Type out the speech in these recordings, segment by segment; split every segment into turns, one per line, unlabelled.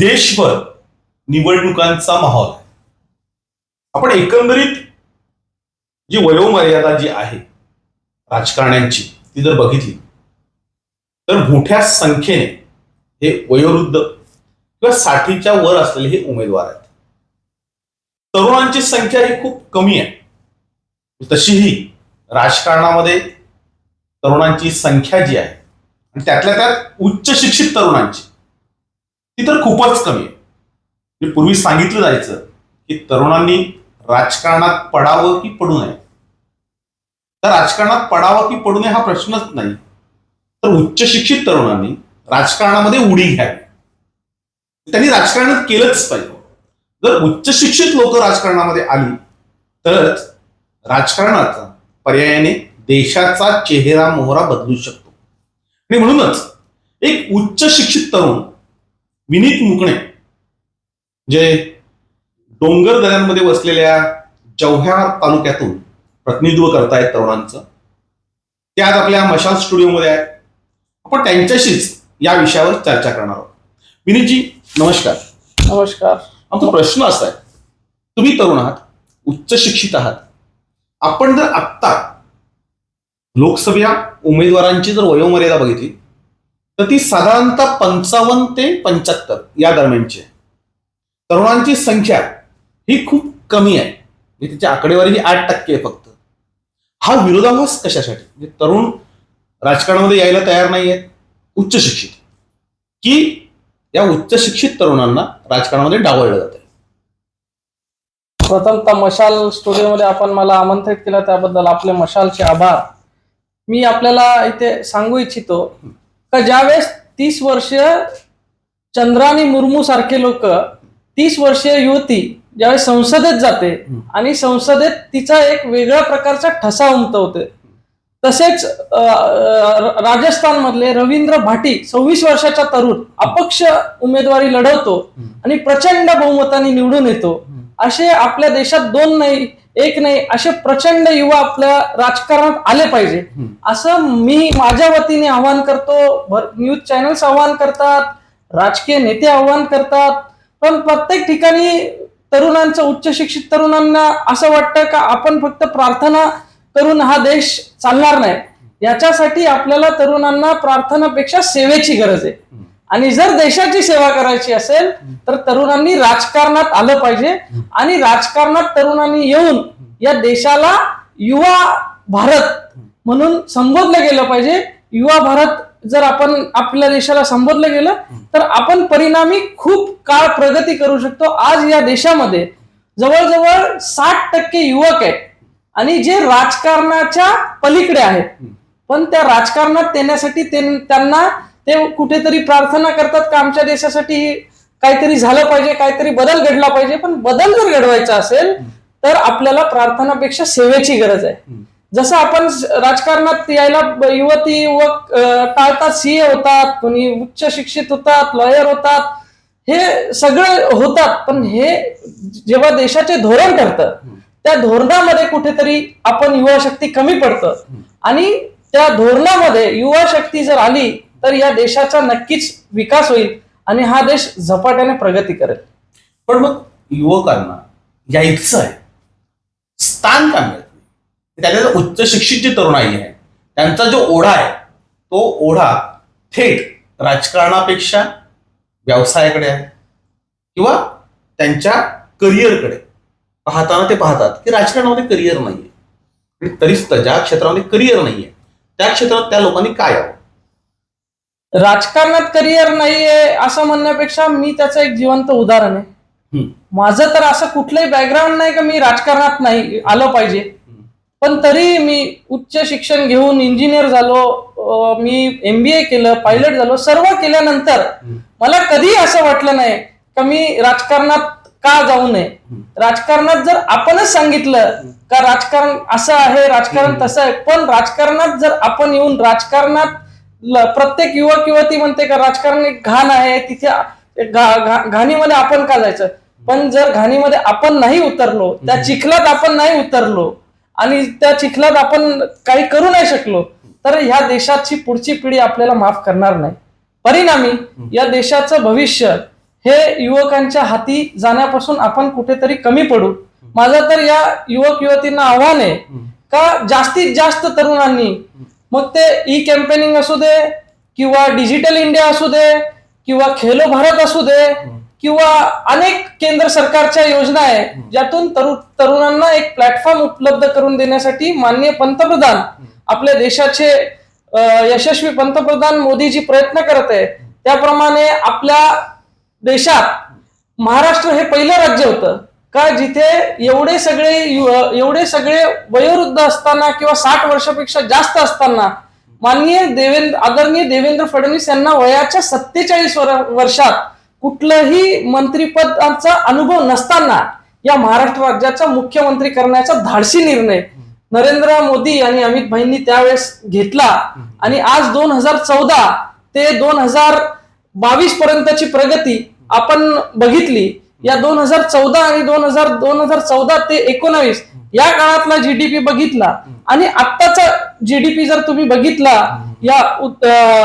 देशभर निवडणुकांचा माहोल आहे. आपण एकंदरीत जी वयोमर्यादा जी आहे राजकारण्यांची ती जर बघितली तर मोठ्या संख्येने हे वयोवृद्ध किंवा साठीच्या वर असलेले हे उमेदवार आहेत. तरुणांची संख्या ही खूप कमी आहे. तशीही राजकारणामध्ये तरुणांची संख्या जी आहे आणि त्यातल्या त्यात उच्च शिक्षित तरुणांची ती तर खूपच कमी आहे. म्हणजे पूर्वी सांगितलं जायचं की तरुणांनी राजकारणात पडावं की पडू नये. तर राजकारणात पडावं की पडू नये हा प्रश्नच नाही. तर उच्च शिक्षित तरुणांनी राजकारणामध्ये उडी घ्यावी. त्यांनी राजकारणात केलंच पाहिजे. जर उच्च शिक्षित लोक राजकारणामध्ये आली तरच राजकारणाचा पर्यायाने देशाचा चेहरा मोहरा बदलू शकतो. आणि म्हणूनच एक उच्च शिक्षित तरुण विनीत मुकणे जे डोंगर दऱ्यांमध्ये वसलेल्या जव्हार तालुक्यातून प्रतिनिधित्व करतायत तरुणांचं. ते आज आपल्या मशाल स्टुडिओमध्ये आहेत. आपण त्यांच्याशीच या विषयावर चर्चा करणार आहोत. विनीतजी नमस्कार.
नमस्कार.
आमचा प्रश्न असा आहे. तुम्ही तरुण आहात उच्च शिक्षित आहात. आपण जर आत्ता लोकसभा उमेदवारांची जर वयोमर्यादा बघितली तर ती साधारणतः पंचावन्न ते पंच्याहत्तर या दरम्यानची आहे. तरुणांची संख्या ही खूप कमी आहे. म्हणजे त्याची आकडेवारी ही आठ टक्के आहे फक्त. हा विरोधाभास कशासाठी? म्हणजे तरुण राजकारणामध्ये यायला तयार नाही आहेत उच्च शिक्षित. की या उच्च शिक्षित तरुणांना राजकारणामध्ये डावळलं जात आहे
प्रथमतः मशाल स्टुडिओमध्ये आपण मला आमंत्रित केलं त्याबद्दल आपले मशालचे आभार. मी आपल्याला इथे सांगू इच्छितो का ज्यावेळेस तीस वर्ष चंद्रानी मुर्मू सारखे लोक तीस वर्षीय युवती ज्यावेळेस संसदेत जाते आणि संसदेत तिचा एक वेगळ्या प्रकारचा ठसा उमटवते. तसेच राजस्थान मधले रवींद्र भाटी सव्वीस वर्षाचा तरुण अपक्ष उमेदवारी लढवतो आणि प्रचंड बहुमताने निवडून येतो. असे आपल्या देशात दोन नाही एक नाही असे प्रचंड युवा आपल्या राजकारणात आले पाहिजे. असं मी माझ्या वतीने आवाहन करतो. न्यूज चॅनल्स आवाहन करतात राजकीय नेते आवाहन करतात. पण प्रत्येक ठिकाणी तरुणांचं उच्च शिक्षित तरुणांना असं वाटतं का आपण फक्त प्रार्थना करून हा देश चालणार नाही? याच्यासाठी आपल्याला तरुणांना प्रार्थनापेक्षा सेवेची गरज आहे. आणि जर देशाची सेवा करायची असेल तर तरुणांनी राजकारणात आलं पाहिजे. आणि राजकारणात तरुणांनी येऊन या देशाला युवा भारत म्हणून संबोधलं गेलं पाहिजे. युवा भारत जर आपण आपल्या देशाला संबोधलं गेलं तर आपण परिणामी खूप काळ प्रगती करू शकतो. आज या देशामध्ये जवळजवळ साठ टक्के युवक आहेत. आणि जे राजकारणाच्या पलीकडे आहेत. पण त्या राजकारणात येण्यासाठी त्यांना ते कुठेतरी प्रार्थना करतात का आमच्या देशासाठी काहीतरी झालं पाहिजे काहीतरी बदल घडला पाहिजे. पण बदल जर घडवायचा असेल तर आपल्याला प्रार्थनापेक्षा सेवेची गरज आहे. जसं आपण राजकारणात यायला युवती युवक टाळतात सीए होतात कोणी उच्च शिक्षित होतात लॉयर होतात हे सगळे होतात. पण हे जेव्हा देशाचे धोरण ठरतं त्या धोरणामध्ये कुठेतरी आपण युवा शक्ती कमी पडतं. आणि त्या धोरणामध्ये युवा शक्ती जर आली तर या देशाचा नक्कीच विकास होईल आणि हा देश झपाट्याने प्रगती करेल.
पण मग युवकांना यायचं आहे स्थान का मिळत नाही? त्याच्या उच्च शिक्षित जी तरुणाई आहे त्यांचा जो ओढा आहे तो ओढा थेट राजकारणापेक्षा व्यवसायाकडे आहे किंवा त्यांच्या करिअरकडे. पाहताना ते पाहतात की राजकारणामध्ये करिअर नाहीये. आणि तरीच ज्या क्षेत्रामध्ये करिअर नाहीये त्या क्षेत्रात त्या लोकांनी काय यावं
राजकारणात करिअर नाहीये असं म्हणण्यापेक्षा मी त्याचं एक जिवंत उदाहरण आहे. माझं तर असं कुठलंही बॅकग्राऊंड नाही का मी राजकारणात नाही आलं पाहिजे. पण तरी मी उच्च शिक्षण घेऊन इंजिनियर झालो मी एमबीए केलं पायलट झालो सर्व केल्यानंतर मला कधी असं वाटलं नाही का मी राजकारणात का जाऊ नये. राजकारणात जर आपणच सांगितलं का राजकारण असं आहे राजकारण तसं आहे पण राजकारणात जर आपण येऊन राजकारणात प्रत्येक युवक युवती म्हणते का राजकारण एक घाण आहे तिथे घाणीमध्ये आपण का जायचं? पण जर घाणीमध्ये आपण नाही उतरलो त्या चिखलात आपण नाही उतरलो आणि त्या चिखलात आपण काही करू नाही शकलो तर ह्या देशाची पुढची पिढी आपल्याला माफ करणार नाही. परिणामी या देशाचं भविष्य हे युवकांच्या हाती जाण्यापासून आपण कुठेतरी कमी पडू. माझं तर या युवक युवतींना आव्हान आहे का जास्तीत जास्त तरुणांनी मग ते ई कॅम्पेनिंग असू दे किंवा डिजिटल इंडिया असू दे किंवा खेलो भारत असू दे किंवा अनेक केंद्र सरकारच्या योजना आहे ज्यातून तरु तरुणांना एक प्लॅटफॉर्म उपलब्ध करून देण्यासाठी माननीय पंतप्रधान आपल्या देशाचे यशस्वी पंतप्रधान मोदीजी प्रयत्न करत आहे त्याप्रमाणे आपल्या देशात महाराष्ट्र हे पहिलं राज्य होतं. का जिथे एवढे सगळे यु- एवढे सगळे वयोवृद्ध असताना किंवा साठ वर्षापेक्षा जास्त असताना माननीय देवेंद्र आदरणीय देवेंद्र फडणवीस यांना वयाच्या सत्तेचाळीस वर्षात कुठलंही मंत्रीपदाचा अनुभव नसताना या महाराष्ट्र राज्याचा मुख्यमंत्री करण्याचा धाडसी निर्णय नरेंद्र मोदी आणि अमित भाईंनी त्यावेळेस घेतला. आणि आज दोन हजार चौदा ते दोन हजार बावीस पर्यंतची प्रगती आपण बघितली. या दोन हजार चौदा आणि दोन हजार दोन हजार चौदा ते एकोणावीस या काळातला जीडीपी बघितला आणि आत्ताचा जीडीपी जर तुम्ही बघितला या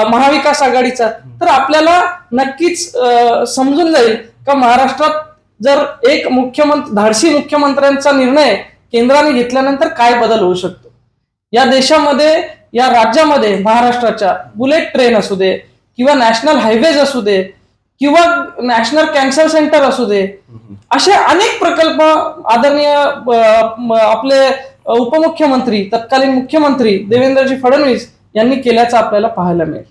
महाविकास आघाडीचा तर आपल्याला नक्कीच समजून जाईल का महाराष्ट्रात जर एक मुख्यमंत्री धाडसी मुख्यमंत्र्यांचा निर्णय केंद्राने घेतल्यानंतर काय बदल होऊ शकतो? या देशामध्ये या राज्यामध्ये महाराष्ट्राच्या बुलेट ट्रेन असू दे किंवा नॅशनल हायवेज असू दे किंवा नॅशनल कॅन्सर सेंटर असू दे असे अनेक प्रकल्प आदरणीय आपले उपमुख्यमंत्री तत्कालीन मुख्यमंत्री देवेंद्रजी फडणवीस यांनी केल्याचं आपल्याला पाहायला मिळेल.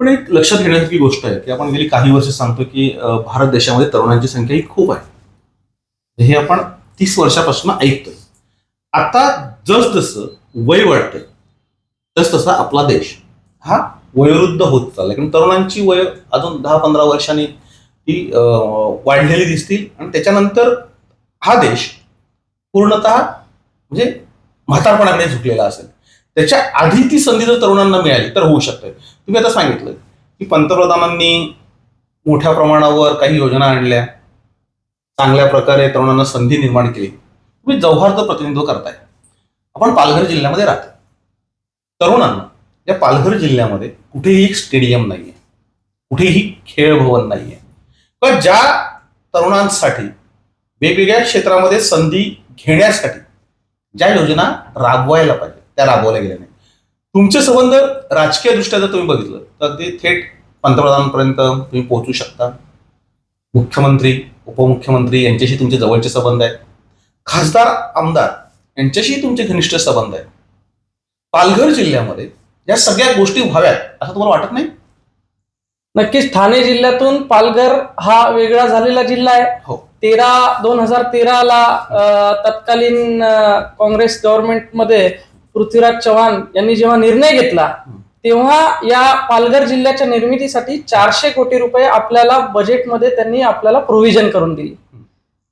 पण एक लक्षात घेण्यासारखी गोष्ट आहे की आपण गेली काही वर्ष सांगतो की भारत देशामध्ये तरुणांची संख्या ही खूप आहे. हे आपण तीस वर्षापासून ऐकतोय. आता जसजसं वय वाढतंय तस तसा आपला देश हा वयोवृद्ध होत चाललाय. कारण तरुणांची वय अजून दहा पंधरा वर्षांनी ती अं, वाढलेली दिसतील. आणि त्याच्यानंतर हा देश पूर्णतः म्हणजे म्हातारपणाकडे झुकलेला असेल. त्याच्या आधी ती संधी जर तरुणांना मिळाली तर होऊ शकते तुम्ही आता सांगितलं की पंतप्रधानांनी मोठ्या प्रमाणावर काही योजना आणल्या. चांगल्या प्रकारे तरुणांना संधी निर्माण केली. तुम्ही जव्हारचं प्रतिनिधित्व करताय. आपण पालघर जिल्ह्यामध्ये राहतो तरुणांना या पालघर जिल्ह्यामध्ये कुठेही एक स्टेडियम नाही आहे कुठेही खेळ भवन आहे पण ज्या तरुणांसाठी वेगवेगळ्या क्षेत्रामध्ये संधी घेण्यासाठी ज्या योजना राबवायला पाहिजे त्या राबवल्या गेल्या नाही तुमचे संबंध राजकीयदृष्ट्या जर तुम्ही बघितलं तर ते थेट पंतप्रधानांपर्यंत तुम्ही पोहोचू शकता. मुख्यमंत्री उपमुख्यमंत्री यांच्याशी तुमचे जवळचे संबंध आहेत. खासदार आमदार यांच्याशी तुमचे घनिष्ठ संबंध आहेत. पालघर जिल्ह्यामध्ये या सगळ्या गोष्टी व्हाव्यात असं तुम्हाला वाटत नाही?
नक्कीच. ठाणे जिल्ह्यातून पालघर हा वेगळा झालेला जिल्हा आहे.
हो.
तेरा दोन हजार तेराला तत्कालीन काँग्रेस गव्हर्नमेंटमध्ये पृथ्वीराज चव्हाण यांनी जेव्हा निर्णय घेतला तेव्हा या पालघर जिल्ह्याच्या निर्मितीसाठी चारशे कोटी रुपये आपल्याला बजेटमध्ये त्यांनी आपल्याला प्रोव्हिजन करून दिली.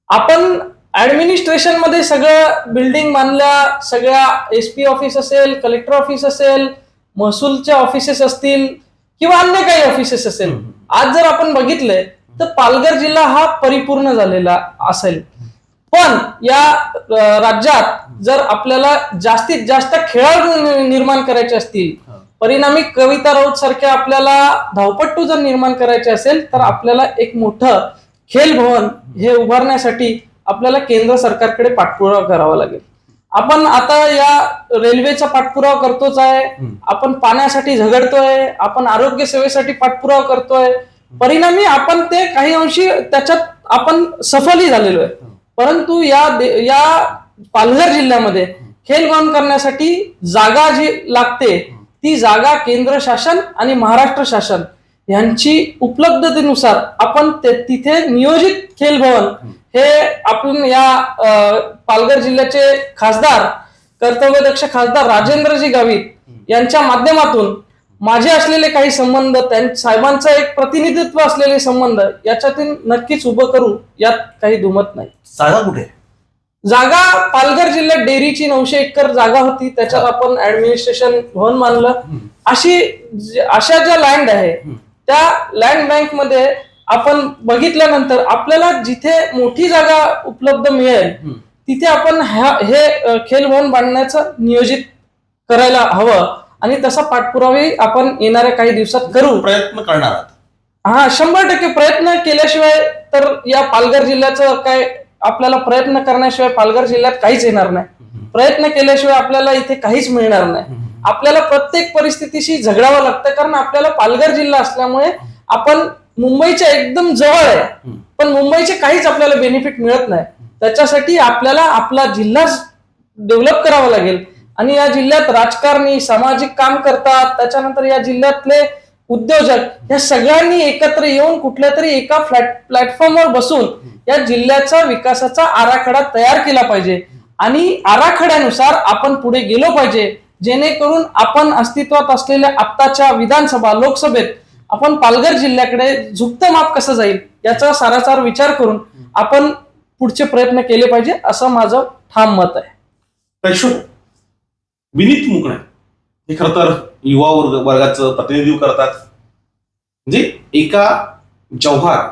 आपण ऍडमिनिस्ट्रेशनमध्ये सगळं बिल्डिंग बांधल्या सगळ्या एस पी ऑफिस असेल कलेक्टर ऑफिस असेल महसूलच्या ऑफिसेस असतील किंवा अन्य काही ऑफिसेस असेल. आज जर आपण बघितलंय तर पालघर जिल्हा हा परिपूर्ण झालेला असेल. पण या राज्यात जर आपल्याला जास्तीत जास्त खेळाडू निर्माण करायचे असतील परिणामी कविता राऊत सारख्या आपल्याला धावपट्टू जर निर्माण करायचे असेल तर आपल्याला एक मोठं खेल भवन हे उभारण्यासाठी आपल्याला केंद्र सरकारकडे पाठपुरावा करावा लागेल. आपण आता या रेल्वेचा पाठपुरावा करतोच आहे. आपण पाण्यासाठी झगडतोय. आपण आरोग्य सेवेसाठी पाठपुरावा करतोय. परिणामी आपण ते काही अंशी त्याच्यात आपण सफलही झालेलो आहे. परंतु या या पालघर जिल्ह्यामध्ये खेल भवन करण्यासाठी जागा जी लागते ती जागा केंद्र शासन आणि महाराष्ट्र शासन यांची उपलब्धतेनुसार आपण तिथे नियोजित खेल भवन हे आपण या पालघर जिल्ह्याचे खासदार कर्तव्यदक्ष खासदार राजेंद्रजी गावित यांच्या माध्यमातून माझे असलेले काही संबंध साहेबांचं एक प्रतिनिधित्व असलेले संबंध याच्यातून नक्कीच उभं करू यात काही दुमत नाही.
जागा कुठे?
जागा पालघर जिल्ह्यात डेअरीची नऊशे एकर जागा होती त्याच्यात आपण ऍडमिनिस्ट्रेशन भवन मानलं. अशी अशा ज्या लँड आहे त्या लँड बँकमध्ये आपण बघितल्यानंतर आपल्याला जिथे मोठी जागा उपलब्ध मिळेल तिथे आपण हे खेल भवन बांधण्याचं नियोजित करायला हवं. आणि तसा पाठपुरावाही आपण येणाऱ्या काही दिवसात करू.
प्रयत्न करणार आहात.
हा शंभर टक्के प्रयत्न केल्याशिवाय तर या पालघर जिल्ह्याचं काय आपल्याला प्रयत्न करण्याशिवाय पालघर जिल्ह्यात काहीच येणार नाही. प्रयत्न केल्याशिवाय आपल्याला इथे काहीच मिळणार नाही. आपल्याला प्रत्येक परिस्थितीशी झगडावं लागतं कारण आपल्याला पालघर जिल्हा असल्यामुळे आपण मुंबईच्या एकदम जवळ आहे. पण मुंबईचे काहीच आपल्याला बेनिफिट मिळत नाही. त्याच्यासाठी आपल्याला आपला जिल्हा डेव्हलप करावा लागेल. आणि या जिल्ह्यात राजकारणी सामाजिक काम करतात त्याच्यानंतर या जिल्ह्यातले उद्योजक या सगळ्यांनी एकत्र येऊन कुठल्या तरी एका फ्लॅट प्लॅटफॉर्मवर बसून या जिल्ह्याचा विकासाचा आराखडा तयार केला पाहिजे. आणि आराखड्यानुसार आपण पुढे गेलो पाहिजे. जेणेकरून आपण अस्तित्वात असलेल्या आत्ताच्या विधानसभा लोकसभेत आपण पालघर जिल्ह्याकडे झुकतं माप कसं जाईल याचा सारासार विचार करून आपण पुढचे प्रयत्न केले पाहिजे असं माझं ठाम मत आहे.
विनीत मुकणे हे खरं तर युवा वर्ग वर्गाचं प्रतिनिधित्व करतात. म्हणजे एका जव्हार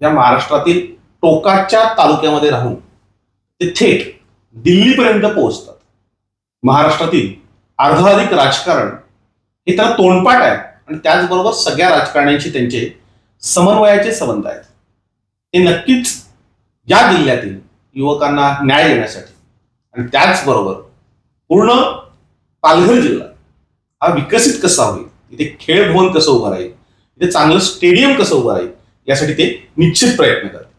या महाराष्ट्रातील टोकाच्या तालुक्यामध्ये राहून ते थेट दिल्लीपर्यंत पोहोचतात. महाराष्ट्रातील अर्धाधिक राजकारण हे त्याला तोंडपाठ आहे. आणि त्याचबरोबर सगळ्या राजकारण्यांशी त्यांचे समन्वयाचे संबंध आहेत. ते नक्कीच या जिल्ह्यातील युवकांना न्याय देण्यासाठी आणि त्याचबरोबर पूर्ण पालघर जिल्हा हा विकसित कसा होईल? इथे खेळ भवन कसं उभं राहील? इथे चांगलं स्टेडियम कसं उभं राहील? यासाठी ते निश्चित प्रयत्न करतात